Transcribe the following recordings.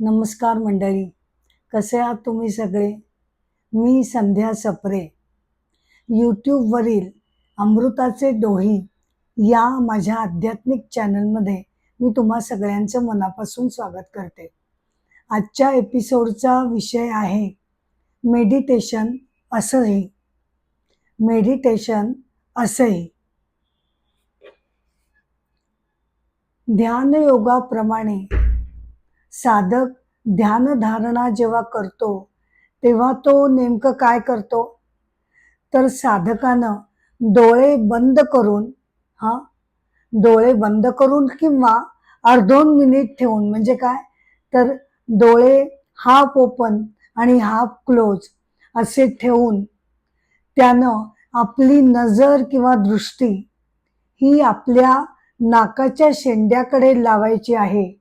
नमस्कार मंडळी कसे आहात तुम्ही सगळे? मी संध्या सप्रे. यूट्यूबवरील अमृताचे डोही या माझ्या आध्यात्मिक चॅनलमध्ये मी तुम्हा सगळ्यांचं मनापासून स्वागत करते. आजच्या एपिसोडचा विषय आहे मेडिटेशन असंही. मेडिटेशन असंही. ध्यानयोगाप्रमाणे साधक ध्यानधारणा जेव्हा करतो तेव्हा तो नेमकं काय करतो? तर साधकानं डोळे बंद करून हा डोळे बंद करून किंवा अर्धोन मिनिट ठेवून म्हणजे काय? तर डोळे हाफ ओपन आणि हाफ क्लोज असे ठेवून त्यानं आपली नजर किंवा दृष्टी ही आपल्या नाकाच्या शेंड्याकडे लावायची आहे.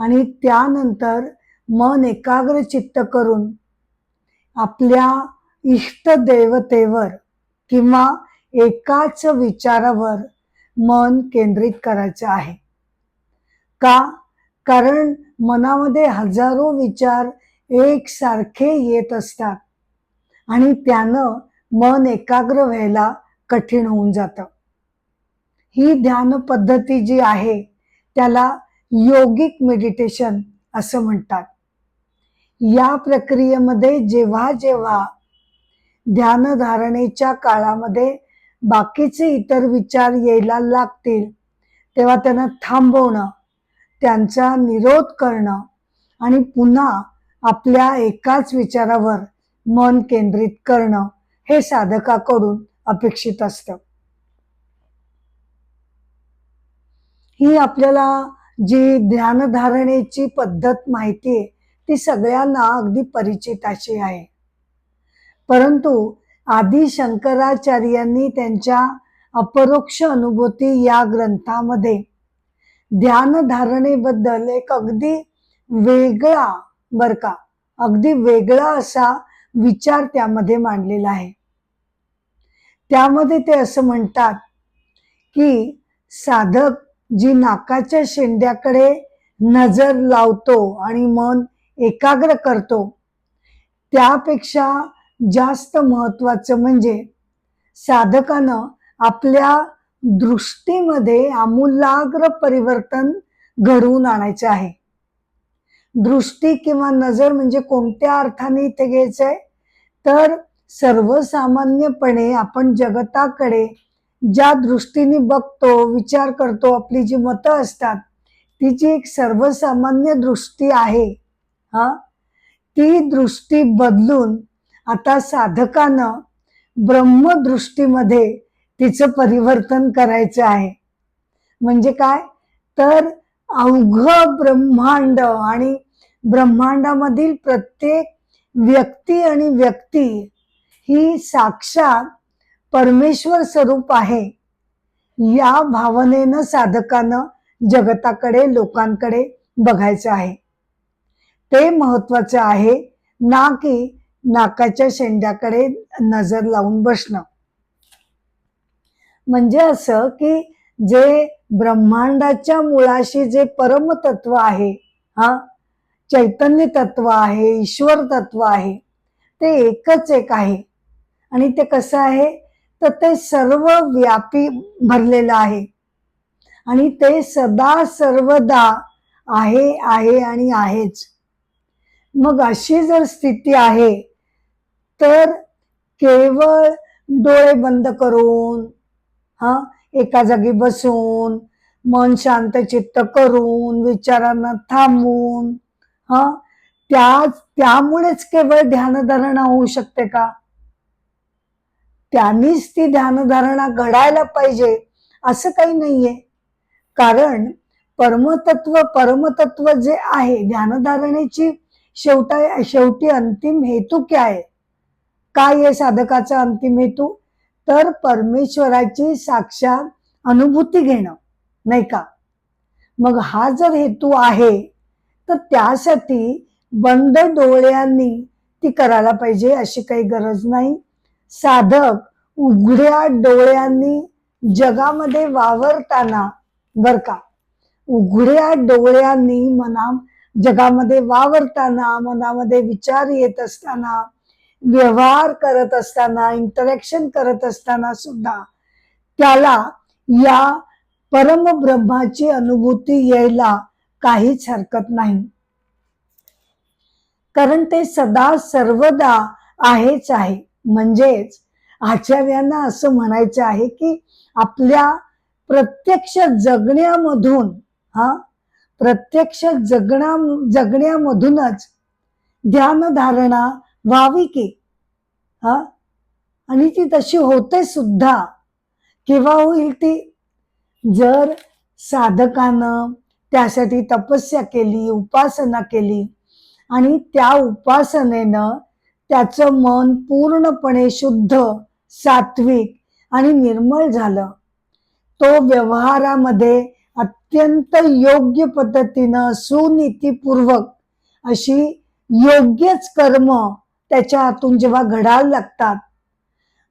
आणि त्यानंतर मन एकाग्र चित्त करून आपल्या इष्टदेवतेवर किंवा एकाच विचारावर मन केंद्रित करायचं आहे. का? कारण मनामध्ये हजारो विचार एकसारखे येत असतात आणि त्यानं मन एकाग्र व्हायला कठीण होऊन जातं. ही ध्यान पद्धती जी आहे त्याला योगिक मेडिटेशन असं म्हणतात. या प्रक्रियेमध्ये जेव्हा जेव्हा ध्यानधारणेच्या काळामध्ये बाकीचे इतर विचार यायला लागतील तेव्हा त्यांना थांबवणं त्यांचा निरोध करणं आणि पुन्हा आपल्या एकाच विचारावर मन केंद्रित करणं हे साधकाकडून अपेक्षित असतं. ही आपल्याला जी ध्यानधारणेची पद्धत माहिती आहे ती सगळ्यांना अगदी परिचित अशी आहे. परंतु आदी शंकराचार्यांनी त्यांच्या अपरोक्ष अनुभूती या ग्रंथामध्ये ध्यानधारणेबद्दल एक अगदी वेगळा बर का अगदी वेगळा असा विचार त्यामध्ये मांडलेला आहे. त्यामध्ये ते असं म्हणतात की साधक जी नाकाच्या शेंड्याकडे नजर लावतो आणि मन एकाग्र करतो त्यापेक्षा जास्त महत्वाचं म्हणजे साधकानं आपल्या दृष्टीमध्ये आमूलाग्र परिवर्तन घडवून आणायचं आहे. दृष्टी किंवा नजर म्हणजे कोणत्या अर्थाने इथे घ्यायचंय? तर सर्वसामान्यपणे आपण जगताकडे ज्या दृष्टीने बघतो विचार करतो आपली जी मतं असतात ती जी एक सर्वसामान्य दृष्टी आहे. हा? ती दृष्टी बदलून आता साधकानं ब्रह्मदृष्टीमध्ये तिचं परिवर्तन करायचं आहे. म्हणजे काय? तर अवघ ब्रह्मांड आणि ब्रह्मांडामधील प्रत्येक व्यक्ती आणि व्यक्ती ही साक्षात परमेश्वर स्वरूप आहे. या भावनेनं साधकानं जगताकडे लोकांकडे बघायचं आहे. ते महत्वाचं आहे ना की नाकाच्या शेंड्याकडे नजर लावून बसणं. म्हणजे असं की जे ब्रह्मांडाच्या मुळाशी जे परमतत्व आहे हा चैतन्य तत्व आहे ईश्वर तत्व आहे ते एकच एक आहे. आणि ते कसं आहे? तर ते सर्व व्यापी भरलेलं आहे. आणि ते सदा सर्वदा आहे आहे आणि आहेच. मग अशी जर स्थिती आहे तर केवळ डोळे बंद करून हा एका जागी बसून मन शांत चित्त करून विचारांना थांबून हा त्या त्यामुळेच केवळ ध्यानधारणा होऊ शकते का? त्यांनीच ती ध्यानधारणा घडायला पाहिजे असं काही नाहीये. कारण परमतत्व परमतत्व जे आहे ध्यानधारणेची शेवटा शेवटी अंतिम हेतू काय? आहे काय आहे साधकाचा अंतिम हेतू? तर परमेश्वराची साक्षात अनुभूती घेणं नाही का? मग हा जर हेतू आहे तर त्यासाठी बंद डोळ्यांनी ती करायला पाहिजे अशी काही गरज नाही. साधक उघड्या डोळ्यांनी जगामध्ये वावरताना बर का? उघड्या डोळ्यांनी मना जगामध्ये वावरताना मनामध्ये विचार येत असताना व्यवहार करत असताना इंटरॅक्शन करत असताना सुद्धा त्याला या परमब्रह्माची अनुभूती यायला काहीच हरकत नाही. कारण ते सदा सर्वदा आहेच आहे. म्हणजेच आचार्यांना असं म्हणायचं आहे की आपल्या प्रत्यक्ष जगण्यामधून हा प्रत्यक्ष जगण्या जगण्यामधूनच ध्यानधारणा व्हावी की? हा? आणि ती तशी होते सुद्धा. केव्हा होईल ती? जर साधकानं त्यासाठी तपस्या केली उपासना केली आणि त्या उपासनेनं त्याचं मन पूर्णपणे शुद्ध सात्विक आणि निर्मळ झालं. तो व्यवहारामध्ये अत्यंत योग्य पद्धतीनं सुनीतीपूर्वक अशी योग्यच कर्म त्याच्या हातून जेव्हा घडायला लागतात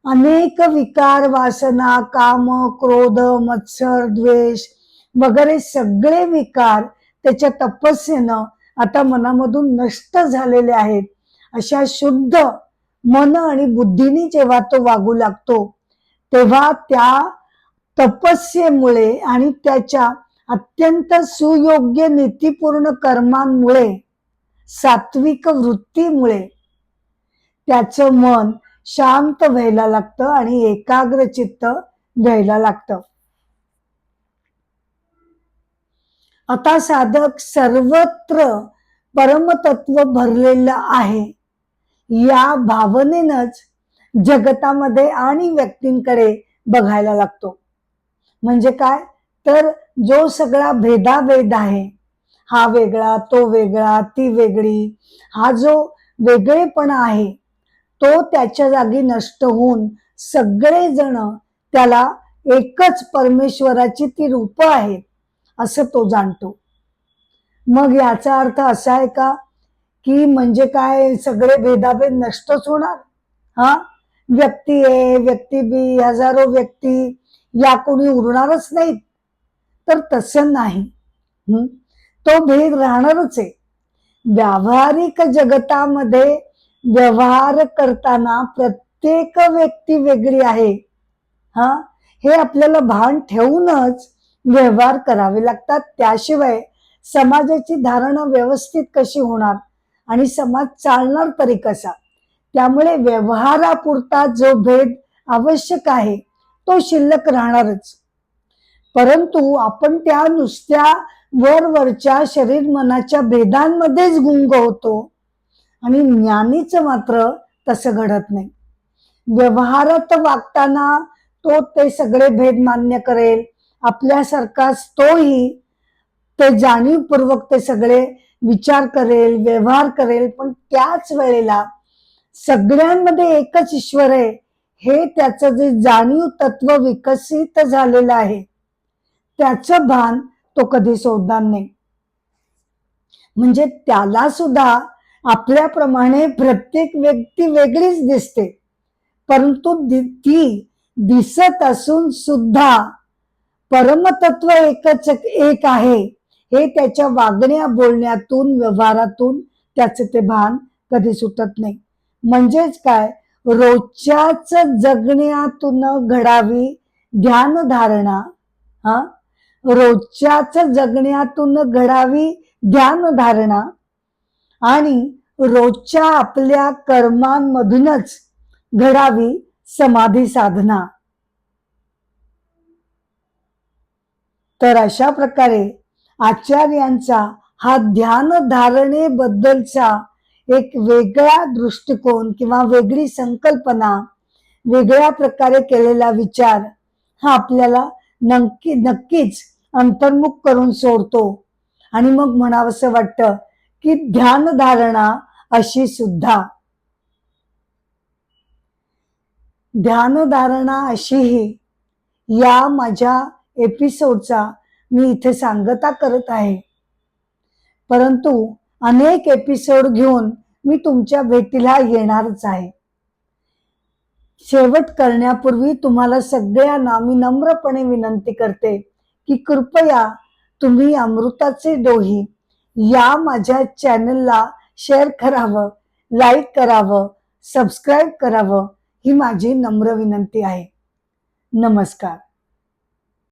अनेक विकार वासना काम क्रोध मत्सर द्वेष वगैरे सगळे विकार त्याच्या तपस्येनं आता मनामधून नष्ट झालेले आहेत. अशा शुद्ध मन आणि बुद्धीने जेव्हा तो वागू लागतो तेव्हा त्या तपस्येमुळे आणि त्याच्या अत्यंत सुयोग्य नीतीपूर्ण कर्मांमुळे सात्विक वृत्तीमुळे त्याचं मन शांत व्हायला लागतं आणि एकाग्र चित्त व्हायला लागतं. आता साधक सर्वत्र परमतत्व भरलेलं आहे. या भावनेनच जगतामध्ये आणि व्यक्तींकडे बघायला लागतो. म्हणजे काय? तर जो सगळा भेदाभेद आहे हा वेगळा तो वेगळा ती वेगळी हा जो वेगळेपणा आहे तो त्याच्या जागी नष्ट होऊन सगळेजण त्याला एकच परमेश्वराची ती रूप आहेत असं तो जाणतो. मग याचा अर्थ असा आहे का? की म्हणजे काय सगळे भेदाभेद नष्टच होणार? हा? व्यक्ती ए व्यक्ती बी हजारो व्यक्ती या कोणी उरणारच नाहीत. तर तसं नाही. तो भेद राहणारच आहे. व्यावहारिक जगतामध्ये व्यवहार करताना प्रत्येक व्यक्ती वेगळी आहे. हा? हे आपल्याला भान ठेवूनच व्यवहार करावे लागतात. त्याशिवाय समाजाची धारणा व्यवस्थित कशी होणार? आणि समाज चालणार तरी कसा? त्यामुळे व्यवहारापुरता जो भेद आवश्यक आहे तो शिल्लक राहणारच. परंतु आपण त्या नुसत्या वरवरच्या शरीर मनाच्या भेदांमध्येच गुंग होतो आणि ज्ञानीचं मात्र तसं घडत नाही. व्यवहारात वागताना तो ते सगळे भेद मान्य करेल आपल्यासारखाच तोही ते जाणीवपूर्वक ते सगळे विचार करेल व्यवहार करेल पण त्याच वेळेला सगळ्यांमध्ये एकच ईश्वर आहे. हे त्याचं जे जाणीव तत्व विकसित झालेलं आहे त्याचं भान तो कधी सोडणार नाही. म्हणजे त्याला सुद्धा आपल्याप्रमाणे प्रत्येक व्यक्ती वेगळीच दिसते परंतु ती दिसत असून सुद्धा परमतत्व एकच एक आहे. हे त्याच्या वागण्या बोलण्यातून व्यवहारातून त्याचे ते भान कधी सुटत नाही. म्हणजेच काय? रोजच्याच जगण्यातून घडावी ध्यान धारणा हा? रोजच्याच जगण्यातून घडावी ध्यान धारणा आणि रोजच्या आपल्या कर्मांमधूनच घडावी समाधी साधना. तर अशा प्रकारे आचार्यांचा हा ध्यान धारणेबद्दलचा एक वेगळा दृष्टिकोन किंवा वेगळी संकल्पना वेगळ्या प्रकारे केलेला विचार हा आपल्याला नक्की नक्कीच अंतर्मुख करून सोडतो. आणि मग म्हणावंसं वाटतं की ध्यान धारणा अशी सुद्धा. ध्यानधारणा अशीही या माझ्या एपिसोडचा मी इथे सांगता करत आहे. परंतु अनेक एपिसोड घेऊन मी तुमच्या भेटीला येणारच आहे. शेवट करण्यापूर्वी तुम्हाला सगळ्यांना मी नम्रपणे विनंती करते की कृपया तुम्ही अमृताचे डोही या माझ्या चॅनलला शेअर करावं लाईक करावं सबस्क्राईब करावं ही माझी नम्र विनंती आहे. नमस्कार.